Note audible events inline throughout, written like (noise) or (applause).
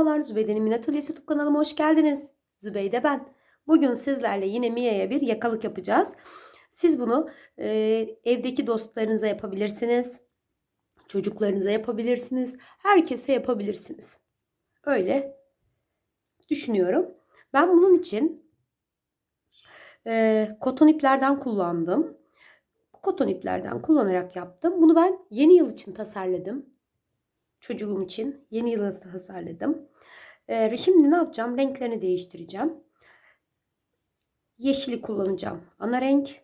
Merhabalar Zübeyde'nin Minnet Atölyesi YouTube kanalıma hoş geldiniz. Zübeyde ben. Bugün sizlerle yine Mia'ya bir yakalık yapacağız. Siz bunu e, evdeki dostlarınıza yapabilirsiniz. Çocuklarınıza yapabilirsiniz. Herkese yapabilirsiniz. Öyle düşünüyorum. Ben bunun için e, koton iplerden kullandım. Koton iplerden kullanarak yaptım. Bunu ben yeni yıl için tasarladım çocuğum için yeni yılı tasarladım. Ee, şimdi ne yapacağım? Renklerini değiştireceğim. Yeşili kullanacağım. Ana renk.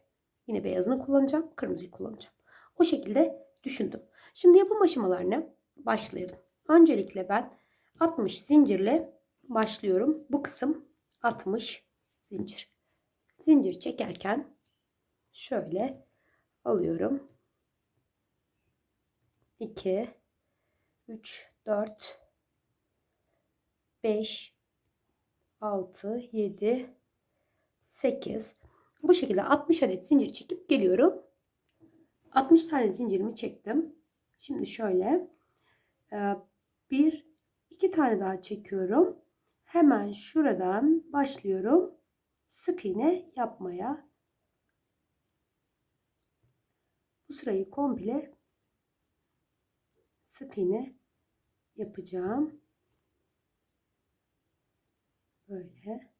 Yine beyazını kullanacağım. Kırmızıyı kullanacağım. O şekilde düşündüm. Şimdi yapım aşamalarına başlayalım. Öncelikle ben 60 zincirle başlıyorum. Bu kısım 60 zincir. Zincir çekerken şöyle alıyorum. 2 3, 4, 5, 6, 7, 8. Bu şekilde 60 adet zincir çekip geliyorum. 60 tane zincirimi çektim. Şimdi şöyle e, bir iki tane daha çekiyorum. Hemen şuradan başlıyorum. Sık iğne yapmaya. Bu sırayı komple sık iğne yapacağım. Böyle.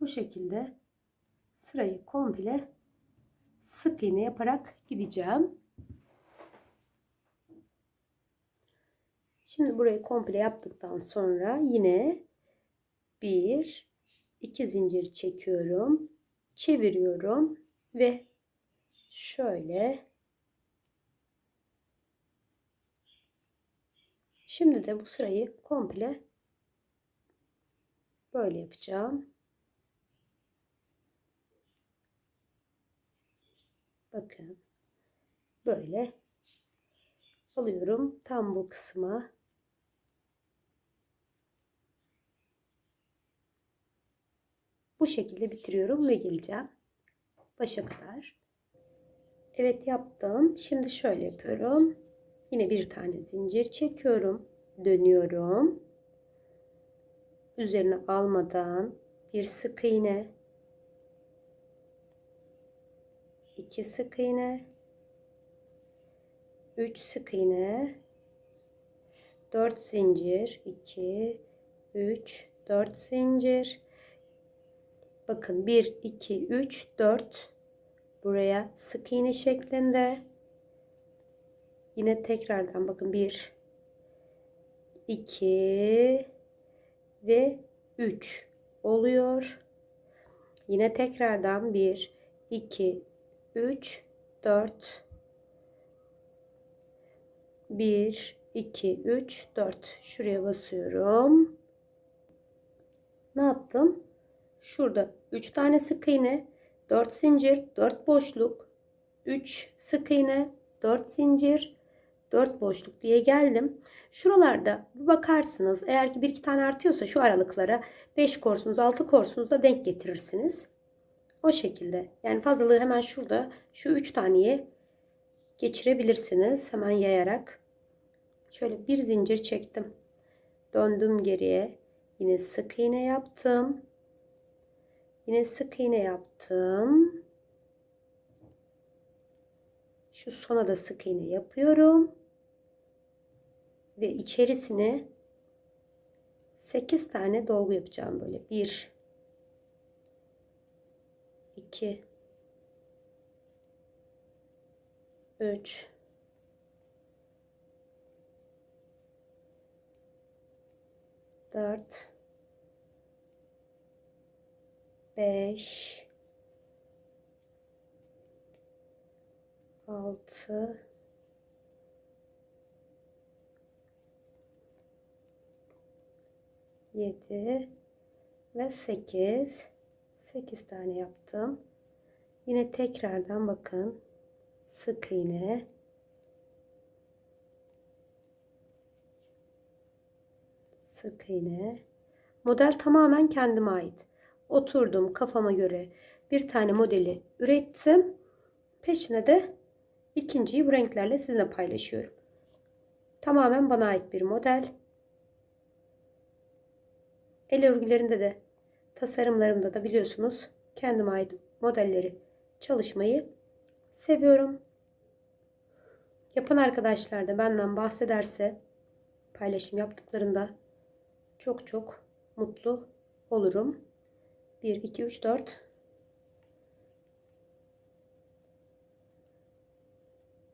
Bu şekilde sırayı komple sık iğne yaparak gideceğim. Şimdi burayı komple yaptıktan sonra yine bir iki zincir çekiyorum çeviriyorum ve şöyle şimdi de bu sırayı komple böyle yapacağım. Bakın böyle alıyorum tam bu kısma Bu şekilde bitiriyorum ve geleceğim. Başa kadar. Evet yaptım. Şimdi şöyle yapıyorum. Yine bir tane zincir çekiyorum. Dönüyorum. Üzerine almadan bir sık iğne. iki sık iğne. üç sık iğne. dört zincir. 2 3 4 zincir Bakın 1, 2, 3, 4 buraya sık iğne şeklinde. Yine tekrardan bakın 1, 2 ve 3 oluyor. Yine tekrardan 1, 2, 3, 4 1, 2, 3, 4 şuraya basıyorum. Ne yaptım? Şurada 3 tane sık iğne, 4 zincir, 4 boşluk, 3 sık iğne, 4 zincir, 4 boşluk diye geldim. Şuralarda bir bakarsınız. Eğer ki bir iki tane artıyorsa şu aralıklara 5 korsunuz, 6 korsunuz da denk getirirsiniz. O şekilde. Yani fazlalığı hemen şurada şu 3 taneye geçirebilirsiniz. Hemen yayarak. Şöyle bir zincir çektim. Döndüm geriye. Yine sık iğne yaptım. Yine sık iğne yaptım. Şu sona da sık iğne yapıyorum. Ve içerisine 8 tane dolgu yapacağım böyle. 1 2 3 4 5 6 7 ve 8 8 tane yaptım. Yine tekrardan bakın. Sık iğne. Sık iğne. Model tamamen kendime ait oturdum kafama göre bir tane modeli ürettim. Peşine de ikinciyi bu renklerle sizinle paylaşıyorum. Tamamen bana ait bir model. El örgülerinde de tasarımlarımda da biliyorsunuz kendime ait modelleri çalışmayı seviyorum. Yapan arkadaşlar da benden bahsederse paylaşım yaptıklarında çok çok mutlu olurum. 1, 2, 3, 4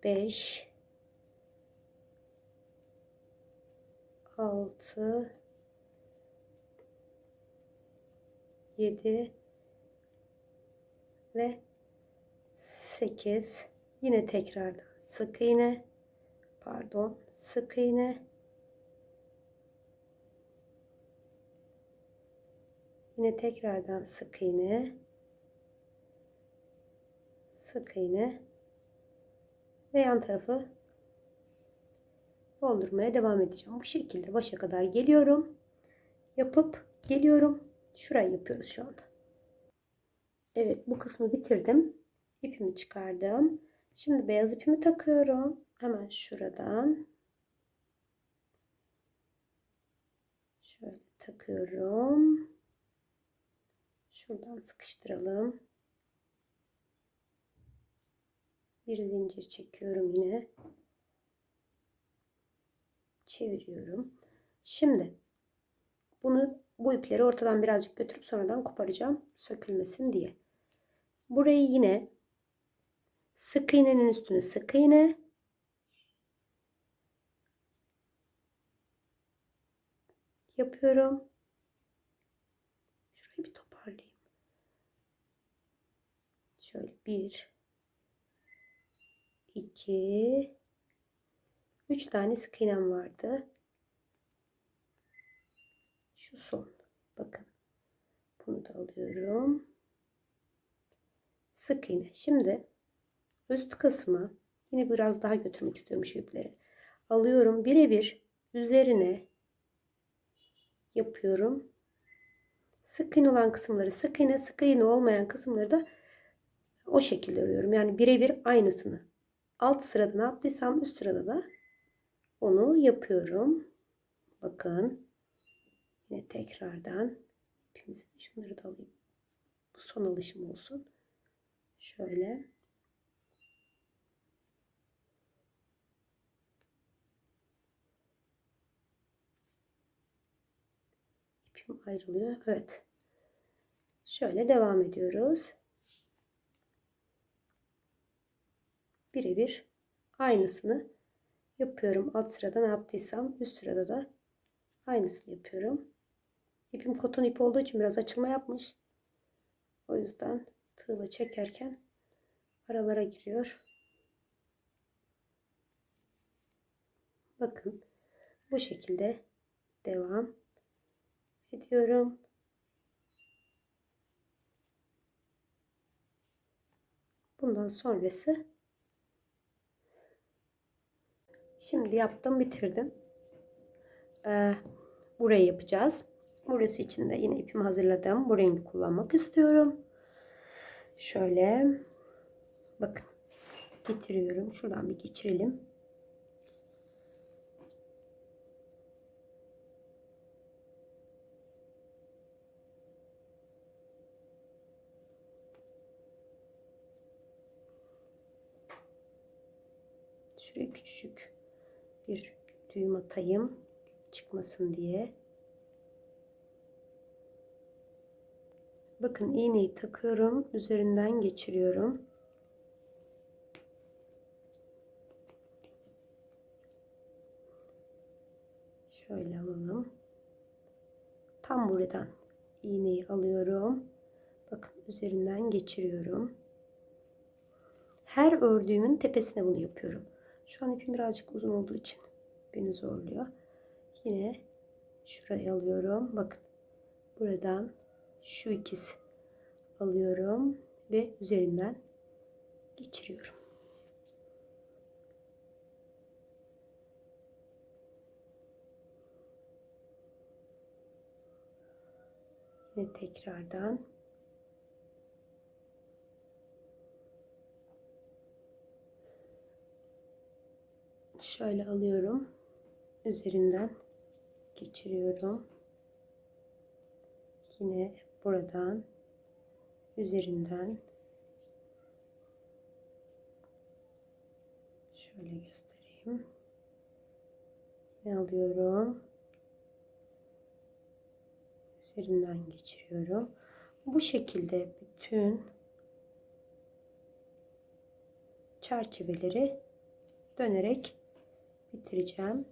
5 6 7 ve 8 yine tekrardan sık iğne. Pardon sık iğne yine tekrardan sık iğne sık iğne ve yan tarafı doldurmaya devam edeceğim. Bu şekilde başa kadar geliyorum. Yapıp geliyorum. Şurayı yapıyoruz şu anda. Evet bu kısmı bitirdim. İpimi çıkardım. Şimdi beyaz ipimi takıyorum. Hemen şuradan. Şöyle takıyorum. Şuradan sıkıştıralım. Bir zincir çekiyorum yine. Çeviriyorum. Şimdi bunu bu ipleri ortadan birazcık götürüp sonradan koparacağım sökülmesin diye. Burayı yine sık iğnenin üstüne sık iğne yapıyorum. Şurayı bir toparlayayım. Şöyle bir 2 3 tane sık iğnem vardı. Şu son. Bakın. Bunu da alıyorum. Sık iğne. Şimdi üst kısmı yine biraz daha götürmek istiyorum şu ipleri. Alıyorum. Birebir üzerine yapıyorum. Sık iğne olan kısımları sık iğne, sık iğne olmayan kısımları da o şekilde örüyorum. Yani birebir aynısını alt sırada ne yaptıysam üst sırada da onu yapıyorum. Bakın. Yine tekrardan ipimizi şunları da alayım. Bu son alışım olsun. Şöyle. İpim ayrılıyor. Evet. Şöyle devam ediyoruz. Birebir aynısını yapıyorum. Alt sırada ne yaptıysam üst sırada da aynısını yapıyorum. İpim koton ip olduğu için biraz açılma yapmış. O yüzden tığla çekerken aralara giriyor. Bakın bu şekilde devam ediyorum. Bundan sonrası Şimdi yaptım bitirdim. Ee, burayı yapacağız. Burası için de yine ipimi hazırladım. Bu rengi kullanmak istiyorum. Şöyle bakın getiriyorum. Şuradan bir geçirelim. Şuraya küçücük bir düğüm atayım çıkmasın diye. Bakın iğneyi takıyorum. Üzerinden geçiriyorum. Şöyle alalım. Tam buradan iğneyi alıyorum. Bakın üzerinden geçiriyorum. Her ördüğümün tepesine bunu yapıyorum. Şu an ipim birazcık uzun olduğu için beni zorluyor. Yine şurayı alıyorum. Bakın buradan şu ikisi alıyorum ve üzerinden geçiriyorum. Yine tekrardan Şöyle alıyorum. Üzerinden geçiriyorum. Yine buradan üzerinden şöyle göstereyim. Yine alıyorum. Üzerinden geçiriyorum. Bu şekilde bütün çerçeveleri dönerek bitireceğim.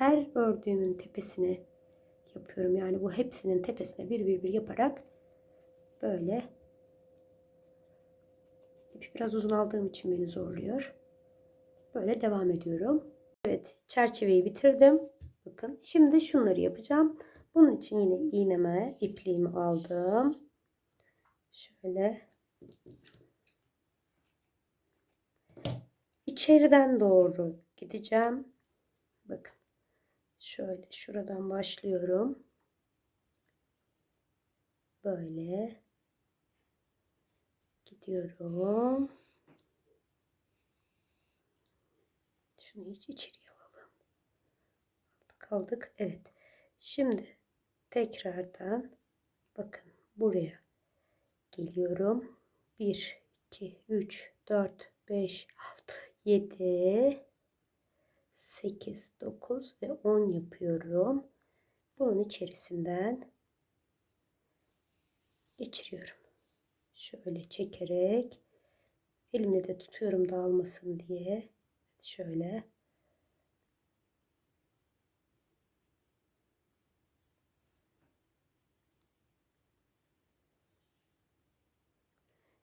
Her ördüğümün tepesine yapıyorum. Yani bu hepsinin tepesine bir bir bir yaparak böyle ipi biraz uzun aldığım için beni zorluyor. Böyle devam ediyorum. Evet çerçeveyi bitirdim. Bakın şimdi şunları yapacağım. Bunun için yine iğneme ipliğimi aldım. Şöyle içeriden doğru gideceğim. Şöyle şuradan başlıyorum. Böyle gidiyorum. Şunu hiç içeriye alalım. Kaldık. Evet. Şimdi tekrardan bakın buraya geliyorum. 1, 2, 3, 4, 5, 6, 7, 8, 9 ve 10 yapıyorum. Bunun içerisinden geçiriyorum. Şöyle çekerek elimle de tutuyorum dağılmasın diye. Şöyle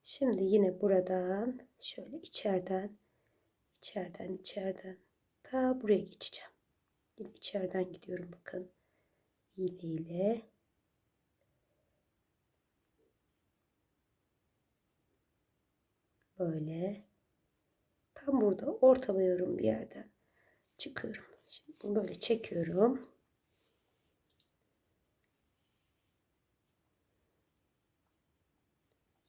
Şimdi yine buradan şöyle içeriden içeriden içeriden ta buraya geçeceğim. Yine içeriden gidiyorum bakın. İğne ile böyle tam burada ortalıyorum bir yerden çıkıyorum. Şimdi bunu böyle çekiyorum.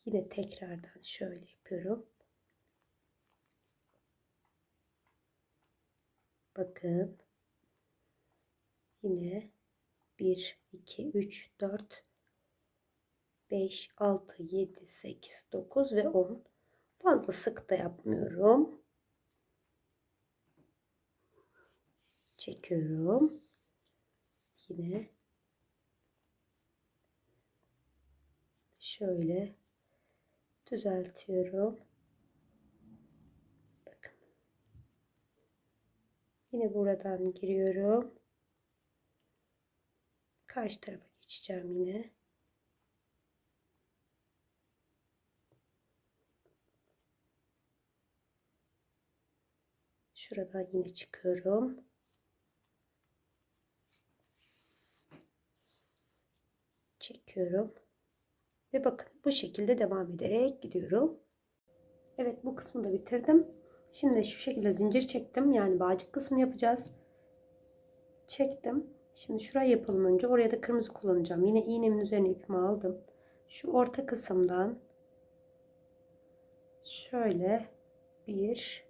Yine tekrardan şöyle yapıyorum. Bakın. Yine 1, 2, 3, 4, 5, 6, 7, 8, 9 ve 10. Fazla sık da yapmıyorum. Çekiyorum. Yine şöyle düzeltiyorum. Yine buradan giriyorum. Karşı tarafa geçeceğim yine. Şuradan yine çıkıyorum. Çekiyorum. Ve bakın bu şekilde devam ederek gidiyorum. Evet bu kısmı da bitirdim. Şimdi şu şekilde zincir çektim. Yani bağcık kısmını yapacağız. Çektim. Şimdi şurayı yapalım önce. Oraya da kırmızı kullanacağım. Yine iğnemin üzerine ipimi aldım. Şu orta kısımdan şöyle bir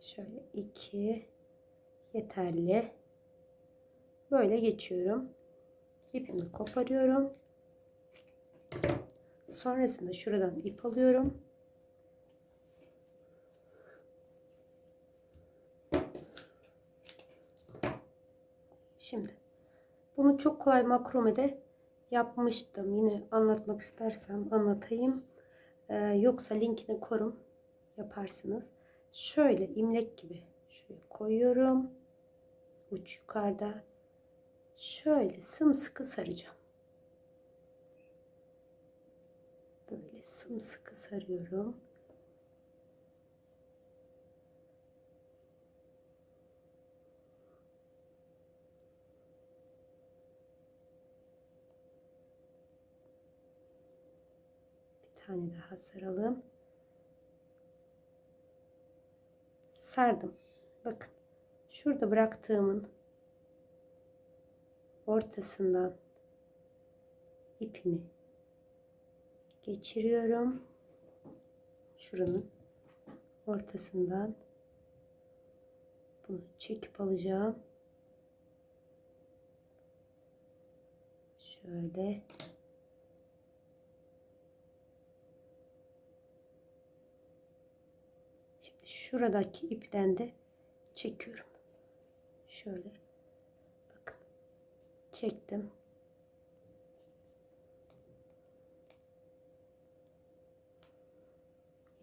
şöyle iki yeterli. Böyle geçiyorum. İpimi koparıyorum. Sonrasında şuradan ip alıyorum. Şimdi bunu çok kolay makromede yapmıştım. Yine anlatmak istersem anlatayım. Ee, yoksa linkini korum yaparsınız. Şöyle imlek gibi şuraya koyuyorum. Uç yukarıda. Şöyle sımsıkı saracağım. Böyle sımsıkı sarıyorum. Bir tane daha saralım. Sardım. Bakın. Şurada bıraktığımın ortasından ipimi geçiriyorum. Şuranın ortasından bunu çekip alacağım. Şöyle Şimdi şuradaki ipten de çekiyorum. Şöyle bakın çektim.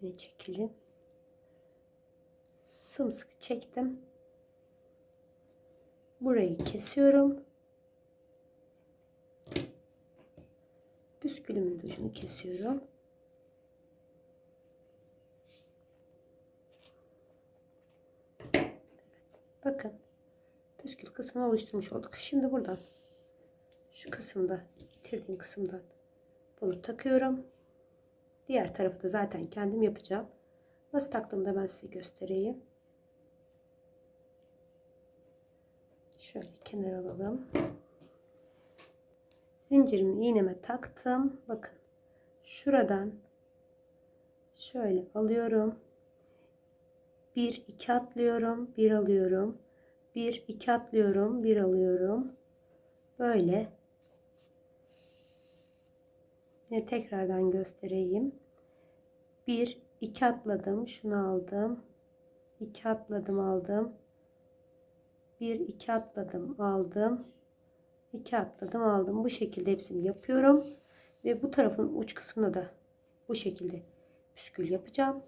Yine çekelim. Sımsıkı çektim. Burayı kesiyorum. Püskülümün ucunu kesiyorum. Bakın. Püskül kısmını oluşturmuş olduk. Şimdi buradan şu kısımda bitirdiğim kısımdan bunu takıyorum. Diğer tarafı da zaten kendim yapacağım. Nasıl taktığımı da ben size göstereyim. Şöyle kenara alalım. Zincirimi iğneme taktım. Bakın. Şuradan şöyle alıyorum. 1 2 atlıyorum, 1 alıyorum. 1 2 atlıyorum, 1 alıyorum. Böyle Yine tekrardan göstereyim. 1 2 atladım, şunu aldım. 2 atladım, aldım. 1 2 atladım, aldım. 2 atladım, aldım. Bu şekilde hepsini yapıyorum ve bu tarafın uç kısmına da bu şekilde püskül yapacağım.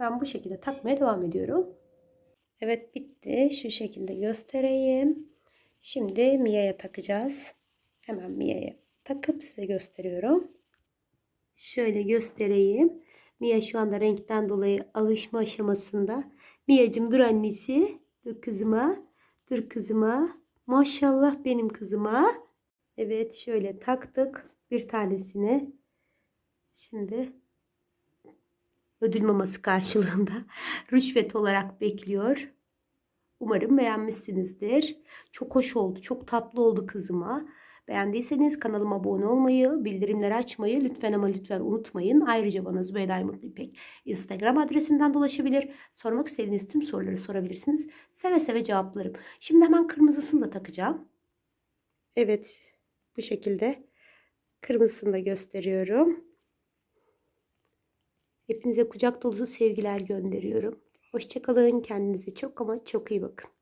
Ben bu şekilde takmaya devam ediyorum. Evet bitti. Şu şekilde göstereyim. Şimdi Mia'ya takacağız. Hemen Mia'ya takıp size gösteriyorum. Şöyle göstereyim. Mia şu anda renkten dolayı alışma aşamasında. Mia'cığım dur annesi. Dur kızıma. Dur kızıma. Maşallah benim kızıma. Evet şöyle taktık bir tanesini. Şimdi ödül maması karşılığında (laughs) rüşvet olarak bekliyor. Umarım beğenmişsinizdir. Çok hoş oldu. Çok tatlı oldu kızıma. Beğendiyseniz kanalıma abone olmayı, bildirimleri açmayı lütfen ama lütfen unutmayın. Ayrıca bana Zübeyda Mutlu İpek Instagram adresinden dolaşabilir. Sormak istediğiniz tüm soruları sorabilirsiniz. Seve seve cevaplarım. Şimdi hemen kırmızısını da takacağım. Evet bu şekilde kırmızısını da gösteriyorum. Hepinize kucak dolusu sevgiler gönderiyorum. Hoşçakalın. Kendinize çok ama çok iyi bakın.